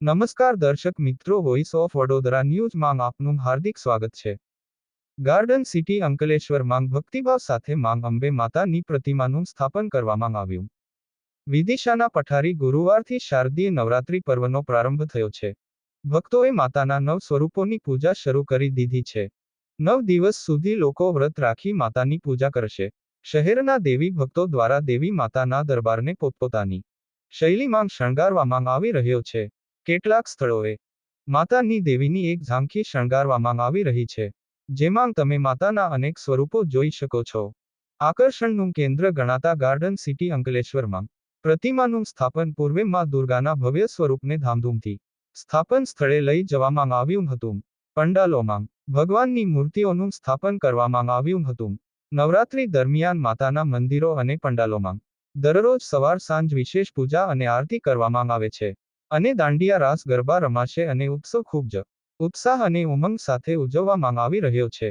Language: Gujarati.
નમસ્કાર દર્શક મિત્રો વોઇસ ઓફ વડોદરા ન્યૂઝમાં આપનું હાર્દિક સ્વાગત છે. ગાર્ડન સિટી અંકલેશ્વર માંગ ભક્તિભાવ સાથે માંગ અંબે માતાની પ્રતિમાનું સ્થાપન કરવામાં આવ્યું. વિદિશાના પઠારી ગુરુવારથી શારદીય નવરાત્રિ પર્વનો પ્રારંભ થયો છે. ભક્તોએ માતાના નવ સ્વરૂપોની પૂજા શરૂ કરી દીધી છે. નવ દિવસ સુધી લોકો વ્રત રાખી માતાની પૂજા કરશે. શહેરના દેવી ભક્તો દ્વારા દેવી માતાના દરબારને પોતપોતાની શૈલીમાં શણગારવામાં આવી રહ્યો છે. કેટલાક સ્થળોએ માતાની દેવીની એક ઝાંખી શણગારવામાં આવી રહી છે, જેમાં તમે માતાના અનેક સ્વરૂપો જોઈ શકો છો. આકર્ષણનું કેન્દ્ર ગણાતા ગાર્ડન સિટી અંકલેશ્વરમાં. પ્રતિમાનું સ્થાપન પૂર્વે માં દુર્ગાના ભવ્ય સ્વરૂપને ધામધૂમથી સ્થાપન સ્થળે લઈ જવામાં આવ્યું હતું. પંડાલોમાં ભગવાનની મૂર્તિઓનું સ્થાપન કરવામાં આવ્યું હતું. નવરાત્રી દરમિયાન માતાના મંદિરો અને પંડાલોમાં દરરોજ સવાર સાંજ વિશેષ પૂજા અને આરતી કરવામાં આવે છે. અને દાંડિયા રાસ ગરબા રમાશે અને ઉત્સવ ખૂબ જ ઉત્સાહ અને ઉમંગ સાથે ઉજવવામાં આવી રહ્યો છે.